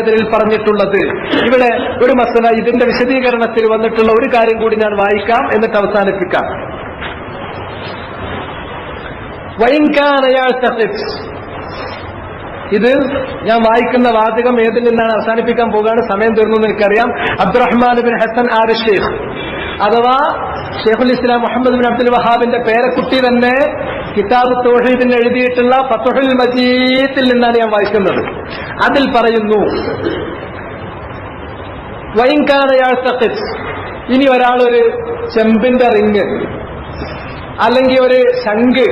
ഇതിൽ പറഞ്ഞിട്ടുള്ളത്. ഇവിടെ ഒരു മസല ഇതിന്റെ വിശദീകരണത്തിൽ വന്നിട്ടുള്ള ഒരു കാര്യം കൂടി ഞാൻ വായിക്കാം എന്നിട്ട് അവസാനിപ്പിക്കാം. ഇത് ഞാൻ വായിക്കുന്ന വാചകം ഏതിൽ നിന്നാണ് അവസാനിപ്പിക്കാൻ പോകുകയാണ് സമയം തീർന്നു എനിക്കറിയാം. അബ്ദുറഹ്മാൻ ബിൻ ഹസൻ ആർ ഷെയ്ഖ്? അഥവാ ഷെയ്ഖുൽ ഇസ്ലാം മുഹമ്മദ് ബിൻ അബ്ദുൽ വഹാബിന്റെ പേരക്കുട്ടി തന്നെ കിതാബ് തോഹീദിന് എഴുതിയിട്ടുള്ള ഫത്തുഹുൽ മജീദിൽ നിന്നാണ് ഞാൻ വായിക്കുന്നത്. അതിൽ പറയുന്നു. ഇനി ഒരു ചെമ്പിന്റെ റിങ് അല്ലെങ്കിൽ ഒരു ശംഖ്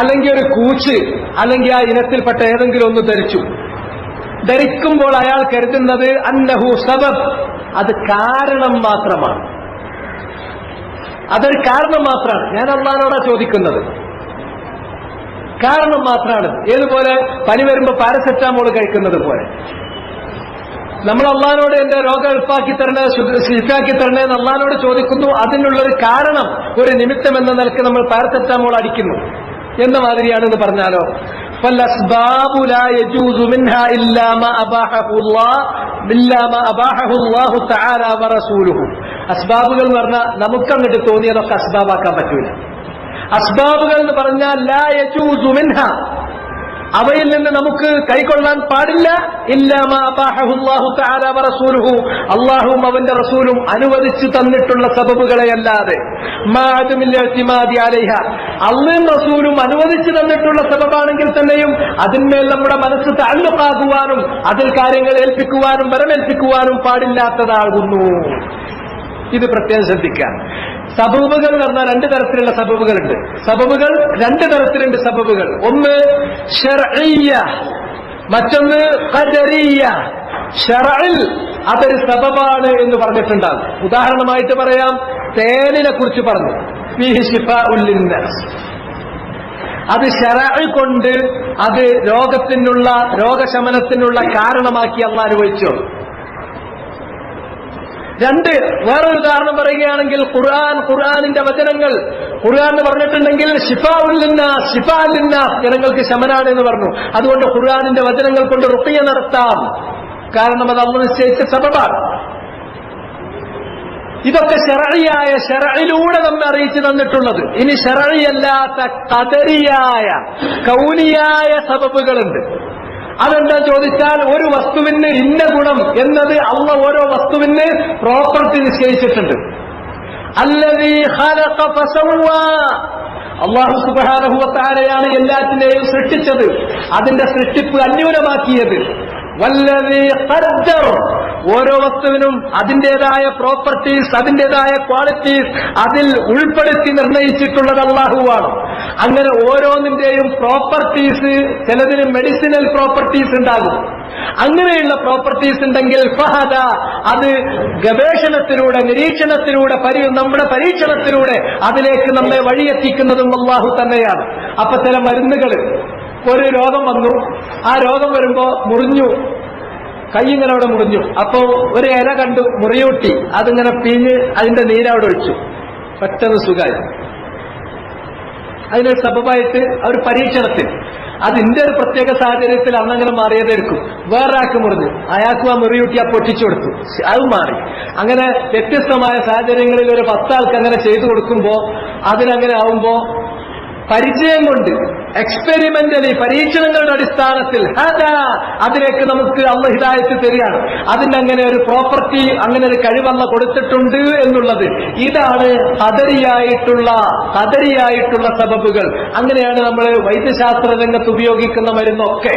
അല്ലെങ്കിൽ ഒരു കൂച്ച് അല്ലെങ്കിൽ ആ ഇനത്തിൽപ്പെട്ട ഏതെങ്കിലും ഒന്ന് ധരിച്ചു. ധരിക്കുമ്പോൾ അയാൾ കരുതുന്നത് അന്നഹു സബബ് അത് കാരണം മാത്രമാണ്. അതൊരു കാരണം മാത്രമാണ്. ഞാൻ അള്ളഹാനോടാ ചോദിക്കുന്നത്. കാരണം മാത്രമാണ് ഏതുപോലെ? പനി വരുമ്പോൾ പാരസെറ്റാമോൾ കഴിക്കുന്നത് പോലെ. നമ്മൾ അള്ളഹാനോട് എന്റെ രോഗം എളുപ്പാക്കി തരണേ ശുദ്ധാക്കി തരണേ എന്ന് അള്ളഹാനോട് ചോദിക്കുന്നു. അതിനുള്ളൊരു കാരണം ഒരു നിമിത്തം എന്ന നിലയ്ക്ക് നമ്മൾ പാരസെറ്റാമോൾ അടിക്കുന്നു. എന്ന മാതിരിയാണെന്ന് പറഞ്ഞാലോ. അസ്ബാബുകൾ എന്ന് പറഞ്ഞാൽ നമുക്കങ്ങോട്ട് തോന്നിയതൊക്കെ അസ്ബാബാക്കാൻ പറ്റൂല. അസ്ബാബുകൾ എന്ന് പറഞ്ഞാൽ അവയിൽ നിന്ന് നമുക്ക് കൈക്കൊള്ളാൻ പാടില്ല. അള്ളാഹുവും അവന്റെ റസൂലും അനുവദിച്ചു തന്നിട്ടുള്ള സബബുകളെയല്ലാതെ. അള്ളയും റസൂലും അനുവദിച്ചു തന്നിട്ടുള്ള സബബാണെങ്കിൽ തന്നെയും അതിന്മേൽ നമ്മുടെ മനസ്സ് താഴ്ന്നപ്പാകുവാനും അതിൽ കാര്യങ്ങൾ ഏൽപ്പിക്കുവാനും വരമേൽപ്പിക്കുവാനും പാടില്ലാത്തതാകുന്നു. ഇത് പ്രത്യേകം ശ്രദ്ധിക്കാൻ സബബുകൾ എന്ന് പറഞ്ഞാൽ രണ്ട് തരത്തിലുള്ള സബബുകളുണ്ട്. സബബുകൾ രണ്ട് തരത്തിലുണ്ട് സബബുകൾ. ഒന്ന് മറ്റൊന്ന് ഷറയിൽ അതൊരു സബബാണ് എന്ന് പറഞ്ഞിട്ടുണ്ടാകും. ഉദാഹരണമായിട്ട് പറയാം തേനിനെ കുറിച്ച് പറഞ്ഞു. അത് ഷറഅ് കൊണ്ട് അത് രോഗത്തിനുള്ള രോഗശമനത്തിനുള്ള കാരണമാക്കി അള്ള അനുഭവിച്ചു. രണ്ട് വേറൊരു ഉദാഹരണം പറയുകയാണെങ്കിൽ ഖുർആൻ ഖുർആാനിന്റെ വചനങ്ങൾ. ഖുർആൻ എന്ന് പറഞ്ഞിട്ടുണ്ടെങ്കിൽ ഷിഫാഉല്ലിന്ന ഷിഫാലിന്ന ജനങ്ങൾക്ക് ശമനാണ് എന്ന് പറഞ്ഞു. അതുകൊണ്ട് ഖുർആാനിന്റെ വചനങ്ങൾ കൊണ്ട് റുക്കിയ നടത്താം. കാരണം അത് അന്ന് നിശ്ചയിച്ച സബബാണ്. ഇതൊക്കെ ഷെറഴിയായ ഷെറയിലൂടെ നമ്മെ അറിയിച്ചു തന്നിട്ടുള്ളത്. ഇനി ഷെറഴിയല്ലാത്ത കതരിയായ കൗലിയായ സബബുകളുണ്ട്. അതെന്താ ചോദിച്ചാൽ ഒരു വസ്തുവിന് ഇന്ന ഗുണം എന്നത് അള്ള ഓരോ വസ്തുവിന് പ്രോപ്പർട്ടി നിശ്ചയിച്ചിട്ടുണ്ട്. അള്ളാഹു സുബാനഹുവത്താരെയാണ് എല്ലാറ്റിനെയും സൃഷ്ടിച്ചത്. അതിന്റെ സൃഷ്ടിപ്പ് അന്യൂനമാക്കിയത്. ഓരോ വസ്തുവിനും അതിന്റേതായ പ്രോപ്പർട്ടീസ് അതിന്റേതായ ക്വാളിറ്റീസ് അതിൽ ഉൾപ്പെടുത്തി നിർണയിച്ചിട്ടുള്ളത് അള്ളാഹുവാണ്. അങ്ങനെ ഓരോന്നിന്റെയും പ്രോപ്പർട്ടീസ് ചിലതിന് മെഡിസിനൽ പ്രോപ്പർട്ടീസ് ഉണ്ടാകും. അങ്ങനെയുള്ള പ്രോപ്പർട്ടീസ് ഉണ്ടെങ്കിൽ ഫഹദ അത് ഗവേഷണത്തിലൂടെ നിരീക്ഷണത്തിലൂടെ പരി നമ്മുടെ പരീക്ഷണത്തിലൂടെ അതിലേക്ക് നമ്മെ വഴിയെത്തിക്കുന്നതും അള്ളാഹു തന്നെയാണ്. അപ്പൊ ചില മരുന്നുകൾ ഒരു രോഗം വന്നു. ആ രോഗം വരുമ്പോ മുറിഞ്ഞു. കൈയിങ്ങനെ അവിടെ മുറിഞ്ഞു. അപ്പോ ഒരു ഇല കണ്ടു മുറിയൂട്ടി. അതിങ്ങനെ പിഞ്ഞ് അതിന്റെ നീരവിടെ ഒഴിച്ചു. പെട്ടെന്ന് സുഖമായി. അതിനൊരു സബബായിട്ട് അവർ പരീക്ഷണത്തിൽ. അതിന്റെ ഒരു പ്രത്യേക സാഹചര്യത്തിൽ അന്നങ്ങനെ മാറിയതെടുക്കും വേറൊരാൾക്ക് മുറിഞ്ഞു. അയാൾക്കും ആ മുറിയൂട്ടി ആ പൊട്ടിച്ചു കൊടുത്തു. അത് മാറി. അങ്ങനെ വ്യത്യസ്തമായ സാഹചര്യങ്ങളിൽ ഒരു പത്താൾക്ക് അങ്ങനെ ചെയ്തു കൊടുക്കുമ്പോ അതിനങ്ങനെ ആവുമ്പോ പരിചയം കൊണ്ട് എക്സ്പെരിമെന്റലി പരീക്ഷണങ്ങളുടെ അടിസ്ഥാനത്തിൽ അതിലേക്ക് നമുക്ക് അള്ള ഹിദായത്ത് തരികയാണ്. അതിന്റെ അങ്ങനെ ഒരു പ്രോപ്പർട്ടി അങ്ങനെ ഒരു കഴിവല്ല കൊടുത്തിട്ടുണ്ട് എന്നുള്ളത്. ഇതാണ് കദരിയായിട്ടുള്ള കദരിയായിട്ടുള്ള സബബുകൾ. അങ്ങനെയാണ് നമ്മൾ വൈദ്യശാസ്ത്ര രംഗത്ത് ഉപയോഗിക്കുന്ന മരുന്നൊക്കെ.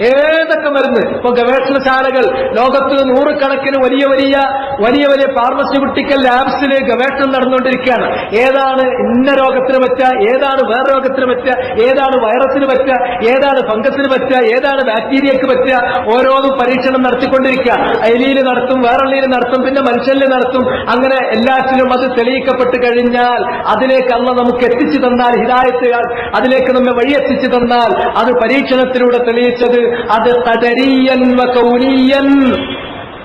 ഏതൊക്കെ മരുന്ന്? ഇപ്പൊ ഗവേഷണശാലകൾ ലോകത്ത് നൂറുകണക്കിന് വലിയ വലിയ വലിയ വലിയ ഫാർമസ്യൂട്ടിക്കൽ ലാബ്സിൽ ഗവേഷണം നടന്നുകൊണ്ടിരിക്കുകയാണ്. ഏതാണ് ഇന്ന രോഗത്തിന് പറ്റുക? ഏതാണ് വേറെ രോഗത്തിന് പറ്റുക? ഏതാണ് വൈറസിന് പറ്റുക? ഏതാണ് ഫംഗസിന് പറ്റുക? ഏതാണ് ബാക്ടീരിയക്ക് പറ്റുക? ഓരോന്നും പരീക്ഷണം നടത്തിക്കൊണ്ടിരിക്കുക എലിയിൽ നടത്തും വേറെള്ളിയിൽ നടത്തും പിന്നെ മനുഷ്യനിൽ നടത്തും. അങ്ങനെ എല്ലാറ്റിലും അത് തെളിയിക്കപ്പെട്ട് കഴിഞ്ഞാൽ അതിലേക്ക് അന്ന് നമുക്ക് എത്തിച്ചു തന്നാൽ ഹിതായത്തുകൾ അതിലേക്ക് നമ്മെ വഴി എത്തിച്ചു തന്നാൽ അത് പരീക്ഷണത്തിലൂടെ തെളിയിച്ചത് അത് കദരീയൻ കൗനീയൻ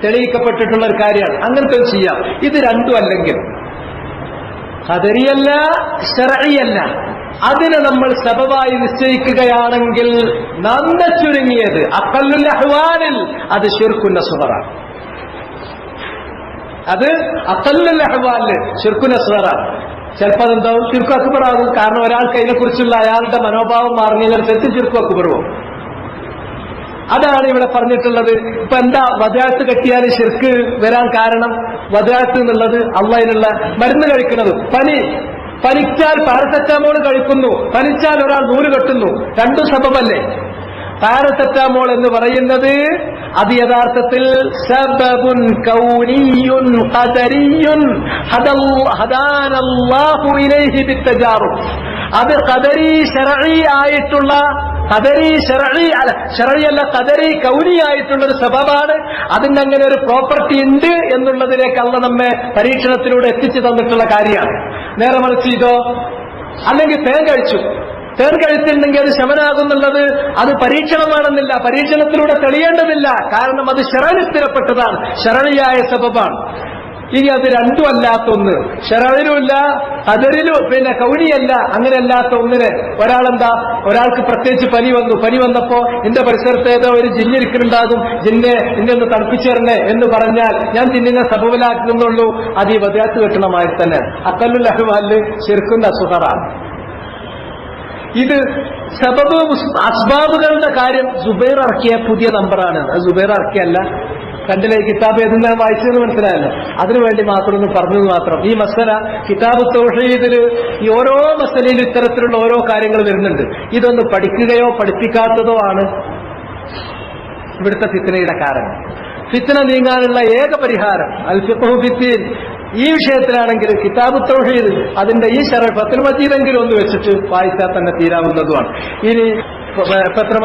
തെളിയിക്കപ്പെട്ടിട്ടുള്ള ഒരു കാര്യമാണ്. അങ്ങനത്തെ ചെയ്യാം. ഇത് രണ്ടും അല്ലെങ്കിൽ. കദരിയല്ല ശരയല്ല അതിനെ നമ്മൾ സബവായി നിശ്ചയിക്കുകയാണെങ്കിൽ നന്ന ചുരുങ്ങിയത്. അക്കല്ലുൽ അഹ്വാനിൽ അത് ഷിർക്കുന്ന സുഹറാണ്. അത് അക്കല്ലുൽ അഹ്വാനിൽ ഷിർക്കുന്ന സുഹറാണ്. ചിലപ്പോൾ അതെന്താവും ചുരുക്കു അക്ബറാകും കാരണം ഒരാൾക്ക് അതിനെക്കുറിച്ചുള്ള അയാളുടെ മനോഭാവം മാറുന്നതിനനുസരിച്ച് ചുരുക്കു അക്ബറും അതാണ് ഇവിടെ പറഞ്ഞിട്ടുള്ളത്. ഇപ്പൊ എന്താ വജാത്ത് കെട്ടിയാൽ ശിർക്ക് വരാൻ കാരണം? വജാത്ത് എന്നുള്ളത് അള്ളതിനുള്ള മരുന്ന് കഴിക്കുന്നത്. പനി പനിച്ചാൽ പാരസെറ്റാമോൾ കഴിക്കുന്നു. പനിച്ചാൽ ഒരാൾ നൂൽ കെട്ടുന്നു. രണ്ടു സബബല്ലേ? പാരസെറ്റാമോൾ എന്ന് പറയുന്നത് അത് യഥാർത്ഥത്തിൽ അത് ശരഈ ആയിട്ടുള്ള ഖദരി ഷെറഴി അല്ല ശരഈ അല്ല ഖദരി കൗനി ആയിട്ടുള്ള ഒരു സബബാണ് അതിന് അങ്ങനെ ഒരു പ്രോപ്പർട്ടി ഉണ്ട് എന്നുള്ളതിലേക്ക് അല്ല നമ്മെ പരീക്ഷണത്തിലൂടെ എത്തിച്ചു തന്നിട്ടുള്ള കാര്യമാണ്. നേരെ മറിച്ച് ഇതോ അല്ലെങ്കിൽ തേൻ കഴിച്ചു. തേൻ കഴിച്ചിട്ടുണ്ടെങ്കിൽ അത് ശമനാകുന്നുള്ളത് അത് പരീക്ഷണമാണെന്നില്ല പരീക്ഷണത്തിലൂടെ തെളിയേണ്ടതില്ല. കാരണം അത് ശരണി സ്ഥിരപ്പെട്ടതാണ് ശരണിയായ സബബാണ് ഇനി അത് രണ്ടും അല്ലാത്ത ഒന്ന്. ഷെറയിലുമില്ല അതിരിലും പിന്നെ കൗണിയല്ല അങ്ങനെ അല്ലാത്ത ഒന്നിന് ഒരാളെന്താ? ഒരാൾക്ക് പ്രത്യേകിച്ച് പനി വന്നു. പനി വന്നപ്പോ എന്റെ പരിസരത്ത് ഏതോ ഒരു ജിന്നിരിക്കുന്നുണ്ടാകും ജിന്നെ എന്നെ ഒന്ന് തണുപ്പിച്ചേരണേ എന്ന് പറഞ്ഞാൽ ഞാൻ ജിന്നിനെ സബബിലാക്കുന്നുള്ളൂ അത് ഈ വദ്യാത്ത് കെട്ടണമായി തന്നെ. അക്കല്ലുൽ ലഹ്മാൽ ശരിക്കുന്ന സുഹറാണ് ഇത് സബബ് അസ്ബാബുകളുടെ കാര്യം സുബൈർ ഇറക്കിയ പുതിയ നമ്പറാണ്. സുബൈർ ഇറക്കിയല്ല. കണ്ടില്ലേ? ഈ കിതാബ് ഏതെന്ന് വായിച്ചതെന്ന് മനസ്സിലായല്ലോ. അതിനുവേണ്ടി മാത്രം ഒന്ന് പറഞ്ഞത് മാത്രം. ഈ മസല കിതാബ് തൗഹീദിൽ ഈ ഓരോ മസലയിലും ഇത്തരത്തിലുള്ള ഓരോ കാര്യങ്ങൾ വരുന്നുണ്ട്. ഇതൊന്ന് പഠിക്കുകയോ പഠിപ്പിക്കാത്തതോ ആണ് ഇവിടുത്തെ ഫിത്തനയുടെ കാരണം. ഫിത്തന നീങ്ങാനുള്ള ഏക പരിഹാരം അൽ ഈ വിഷയത്തിലാണെങ്കിൽ കിതാബ് തൗഹീദ് അതിന്റെ ഈ ഷറഫ് പത്തിൽ മജീദെങ്കിലും ഒന്ന് വെച്ചിട്ട് വായിച്ചാൽ തന്നെ തീരാവുന്നതുമാണ്. ഇനി പത്ര